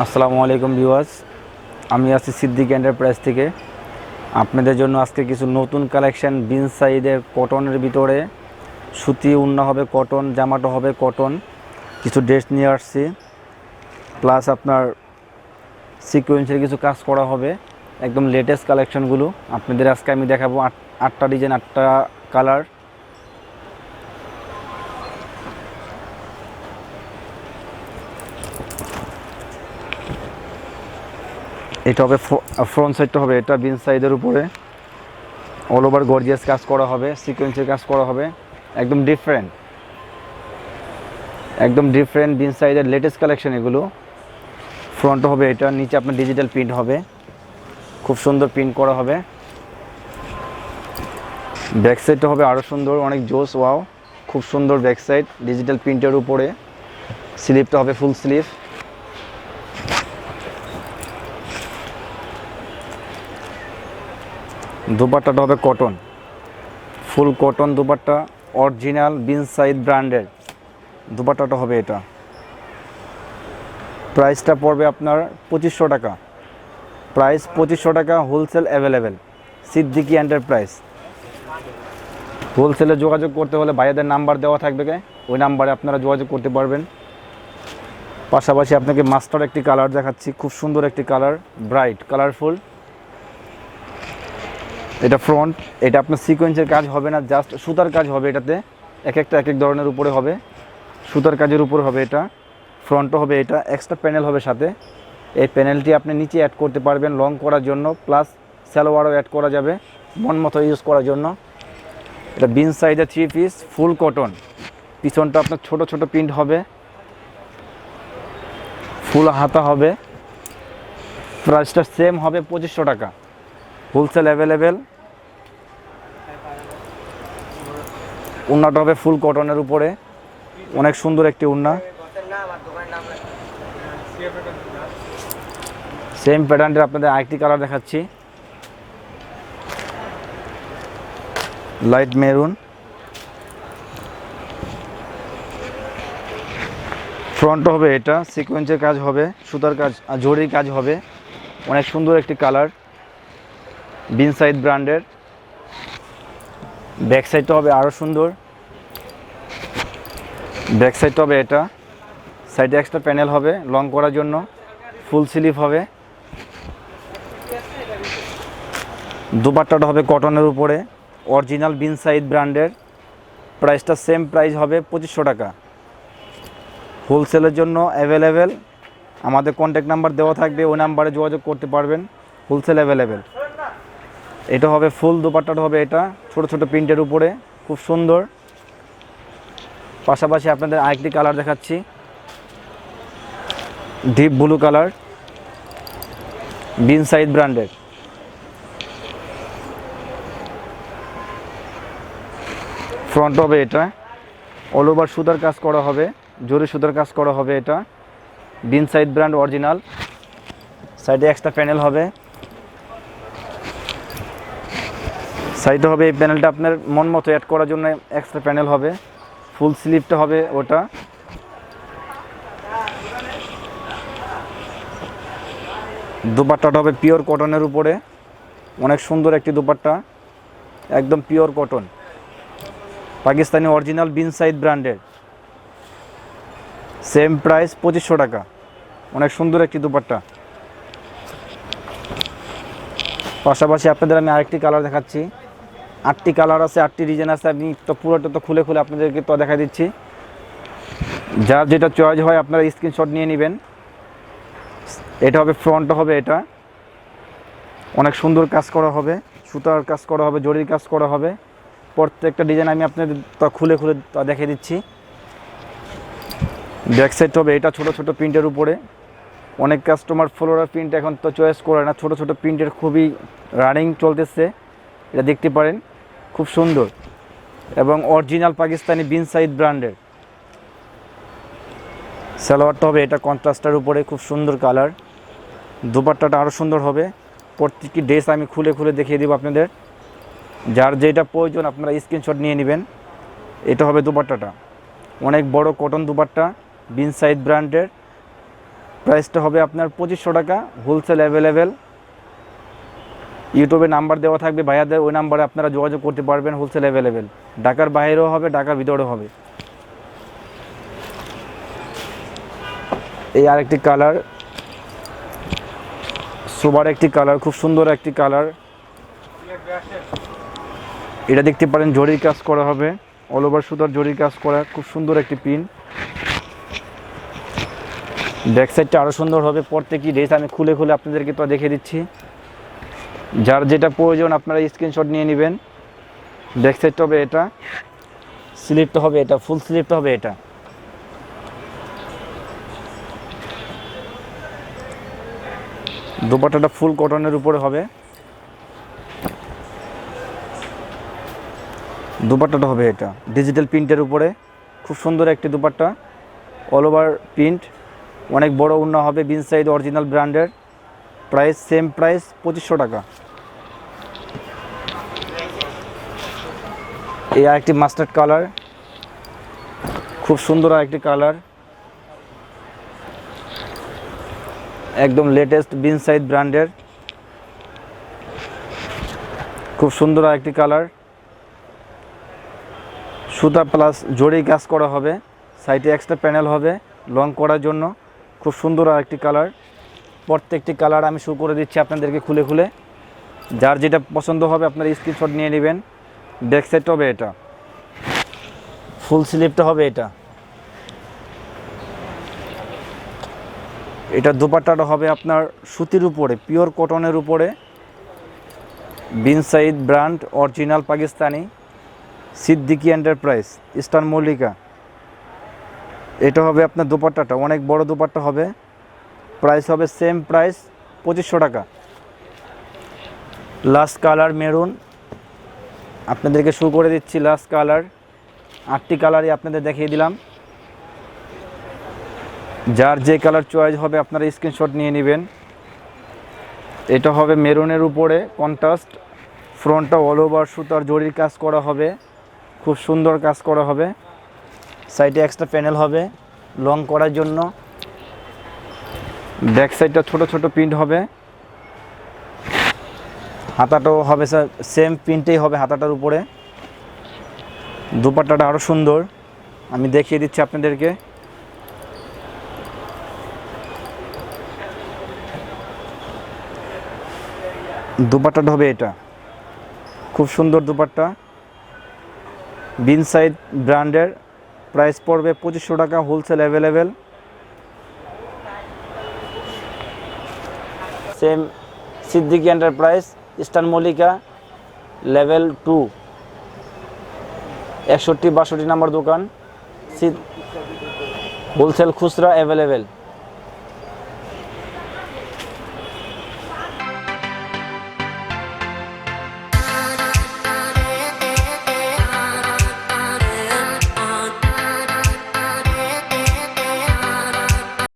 আসসালামু আলাইকুম ভিউয়ার্স। আমি আছি সিদ্দিক এন্টারপ্রাইজ থেকে। আপনাদের জন্য আজকে কিছু নতুন কালেকশন বিন সাইডের কটনের ভিতরে। সুতি উন্না হবে কটন, জামাটা হবে কটন। কিছু ড্রেস নিয়ে আসছি। প্লাস আপনার সিকোয়েন্সের কিছু কাজ করা হবে। একদম লেটেস্ট কালেকশানগুলো আপনাদের আজকে আমি দেখাবো আট আটটা ডিজাইন আটটা কালার এটা হবে ফ্রন্ট সাইডটা হবে, এটা বিন সাইডের উপরে। অল ওভার গর্জিয়াস কাজ করা হবে সিকোয়েন্সের কাজ করা হবে। একদম ডিফারেন্ট একদম ডিফারেন্ট বিন সাইডের লেটেস্ট কালেকশন এগুলো। ফ্রন্ট হবে এটা, নিচে আপনার ডিজিটাল প্রিন্ট হবে। খুব সুন্দর প্রিন্ট করা হবে। ব্যাক সাইডটা হবে আরও সুন্দর, অনেক জোস ওয়াও খুব সুন্দর ব্যাক সাইড ডিজিটাল প্রিন্টের উপরে। স্লিপটা হবে ফুল স্লিভ দুপাট্টাটা হবে cotton full cotton dupatta original Bin Saeed ব্র্যান্ডের দুপাট্টাটা হবে এটা। প্রাইসটা পড়বে আপনার পঁচিশশো টাকা। প্রাইস পঁচিশশো টাকা হোলসেল অ্যাভেলেবেল সিদ্দিকি এন্টারপ্রাইজ হোলসেলে যোগাযোগ করতে হলে ভাইয়াদের নাম্বার দেওয়া থাকবে ওই নাম্বারে আপনারা যোগাযোগ করতে পারবেন। পাশাপাশি আপনাকে মাস্টার একটি কালার দেখাচ্ছি। খুব সুন্দর একটি কালার ব্রাইট কালারফুল এটা ফ্রন্ট এটা আপনার সিকোয়েন্সের কাজ হবে না জাস্ট সুতার কাজ হবে এটাতে। এক একটা, এক এক ধরনের উপরে হবে। সুতার কাজের উপর হবে এটা ফ্রন্টও হবে এটা এক্সট্রা প্যানেল হবে সাথে। এই প্যানেলটি আপনি নিচে অ্যাড করতে পারবেন লং করার জন্য প্লাস সালোয়ারও অ্যাড করা যাবে, মন মতো ইউজ করার জন্য। এটা বিন সাইডে থ্রি পিস ফুল কটন পিছনটা আপনার ছোট ছোট প্রিন্ট হবে। ফুল হাতা হবে। প্রাইসটা সেম হবে পঁচিশশো টাকা। হোলসেল অ্যাভেলেবেল উন্নাটা হবে ফুল কটনের উপরে। অনেক সুন্দর একটি উন্না। সেম প্যাটার্নটির আপনাদের আরেকটি কালার দেখাচ্ছি। লাইট মেরুন ফ্রন্ট হবে এটা সিকোয়েন্সের কাজ হবে, সুতার কাজ জরির কাজ হবে। অনেক সুন্দর একটি কালার বিন সাইড ব্র্যান্ডের ব্যাক সাইডটা হবে আরও সুন্দর। ব্যাক সাইডটা হবে এটা। সাইডে এক্সট্রা প্যানেল হবে লং করার জন্য। ফুল স্লিভ হবে। দুপাট্টাটা হবে কটনের উপরে। অরিজিনাল বিন সাইড ব্র্যান্ডের প্রাইসটা সেম প্রাইস হবে পঁচিশশো টাকা। হোলসেলের জন্য অ্যাভেলেবেল আমাদের কন্ট্যাক্ট নাম্বার দেওয়া থাকবে, ওই নাম্বারে যোগাযোগ করতে পারবেন। হোলসেল অ্যাভেলেবেল এটা হবে ফুল দুপাট্টাটা হবে এটা। ছোট ছোট প্রিন্টের উপরে। খুব সুন্দর। পাশাপাশি আপনাদের আরেকটি কালার দেখাচ্ছি। Deep blue colour. Bin Saeed ব্র্যান্ডের ফ্রন্ট হবে এটা। অল ওভার সুতার কাজ করা হবে। জরি সুতার কাজ করা হবে এটা। বিন সাইড ব্র্যান্ড অরিজিনাল সাইডে এক্সট্রা প্যানেল হবে। সাইডে হবে এই প্যানেলটা আপনার মন মতো অ্যাড করার জন্য এক্সট্রা প্যানেল হবে। ফুল স্লিভটা হবে ওটা। দুপাট্টাটা হবে পিওর কটনের উপরে। অনেক সুন্দর একটি দুপাট্টা। একদম pure cotton. Pakistani original Bin Saeed ব্র্যান্ডের। সেম প্রাইস পঁচিশশো টাকা। অনেক সুন্দর একটি দুপাট্টা। পাশাপাশি আপনাদের আমি আরেকটি কালার দেখাচ্ছি। আটটি কালার আছে, আটটি ডিজাইন আছে, আমি তো পুরোটা তো খুলে খুলে আপনাদেরকে তো দেখা দিচ্ছি। যার যেটা চয়েস হয়, আপনারা স্ক্রিনশট নিয়ে নেবেন। এটা হবে ফ্রন্ট হবে এটা। অনেক সুন্দর কাজ করা হবে, সুতার কাজ করা হবে, জরির কাজ করা হবে। প্রত্যেকটা ডিজাইন আমি আপনাদের তা খুলে খুলে তা দেখে দিচ্ছি। ব্যাক সাইড হবে এটা ছোট ছোট প্রিন্টের উপরে। অনেক কাস্টমার ফ্লোরা প্রিন্ট এখন তো চয়েস করে না। ছোট ছোট প্রিন্টের খুবই রানিং চলতেছে। এটা দেখতে পারেন। খুব সুন্দর। এবং অরিজিনাল পাকিস্তানি বিন সাইড ব্র্যান্ডের। সালোয়ারটা হবে, এটা কন্ট্রাস্টার উপরে খুব সুন্দর কালার। দুপাট্টাটা আরও সুন্দর হবে। প্রত্যেকটি ড্রেস আমি খুলে খুলে দেখিয়ে দেবো আপনাদের। যার যেটা প্রয়োজন আপনারা স্ক্রিনশট নিয়ে নেবেন। এটা হবে দুপাট্টাটা। অনেক বড় কটন দুপাট্টা, বিন সাইড ব্র্যান্ডের। প্রাইসটা হবে আপনার পঁচিশশো টাকা হোলসেল অ্যাভেলেবেল ইউটিউবে নাম্বার দেওয়া থাকবে, ভাইয়াদের ওই নাম্বারে আপনারা যোগাযোগ করতে পারবেন হোলসেল অ্যাভেলেবেল ঢাকার বাইরেও হবে, ঢাকার ভিতরেও হবে। এই আরেকটি কালার সুবার একটি কালার খুব সুন্দর একটি কালার এটা দেখতে পারেন, জরির কাজ করা হবে। অল ওভার সুতার জরির কাজ করা, খুব সুন্দর একটি পিন ব্যাক সাইডটা আরও সুন্দর হবে প্রত্যেকটি ড্রেস আমি খুলে খুলে আপনাদেরকে তো দেখে দিচ্ছি। যার যেটা প্রয়োজন আপনারা স্ক্রিনশট নিয়ে নেবেন। ব্যাক সাইডটা হবে এটা। স্লিপটা হবে এটা ফুল স্লিপটা হবে এটা। দুপাট্টাটা ফুল কটনের উপরে হবে। দুপাট্টাটা হবে এটা ডিজিটাল প্রিন্টের উপরে। খুব সুন্দর একটি দুপাট্টা। অল ওভার প্রিন্ট অনেক বড় উন্না হবে বিন সাইড অরিজিনাল ব্র্যান্ডের প্রাইস সেম প্রাইস পঁচিশশো টাকা। এই আরেকটি মাস্টার্ড কালার খুব সুন্দর আরেকটি কালার একদম লেটেস্ট বিন সাইড ব্র্যান্ডের। খুব সুন্দর আরেকটি কালার সুতা প্লাস জড়ি কাজ করা হবে। সাইডে এক্সট্রা প্যানেল হবে। লং করার জন্য। খুব সুন্দর আরেকটি কালার প্রত্যেকটি কালার আমি শু করে দিচ্ছি আপনাদেরকে খুলে খুলে। যার যেটা পছন্দ হবে আপনার স্ক্রিনশট নিয়ে নেবেন। ব্যাক সাইডটা হবে এটা। ফুল স্লিপটা হবে এটা। এটা দুপাট্টাটা হবে আপনার সুতির উপরে পিওর কটনের উপরে। Bin Saeed brand original Pakistani. Siddiqui Enterprise Eastern Mallika. এটা হবে আপনার দুপাট্টাটা, অনেক বড় দুপাট্টা হবে। প্রাইস হবে সেম প্রাইস পঁচিশশো টাকা। লাস্ট কালার মেরুন আপনাদেরকে শুরু করে দিচ্ছি লাস্ট কালার আটটি কালারই আপনাদের দেখিয়ে দিলাম। যার যে কালার চয়েস হবে আপনারা স্ক্রিনশট নিয়ে নেবেন। এটা হবে মেরুনের উপরে কন্ট্রাস্ট ফ্রন্টটা অল ওভার সুতার জরির কাজ করা হবে। খুব সুন্দর কাজ করা হবে। সাইডে এক্সট্রা প্যানেল হবে। লং করার জন্য ব্যাক সাইডটা ছোট ছোট প্রিন্ট হবে। হাতাটাও হবে স্যার সেম প্রিন্টেই হবে হাতাটার উপরে। দুপাট্টাটা আরও সুন্দর। আমি দেখিয়ে দিচ্ছি আপনাদেরকে। দুপাট্টাটা হবে এটা। খুব সুন্দর দুপাট্টা। বিন সাইড ব্র্যান্ডের। প্রাইস পড়বে পঁচিশশো টাকা wholesale available same Siddiqui Enterprise Eastern Mallika level two একষট্টি বাষট্টি নাম্বার দোকান। হোলসেল খুচরা অ্যাভেলেবেল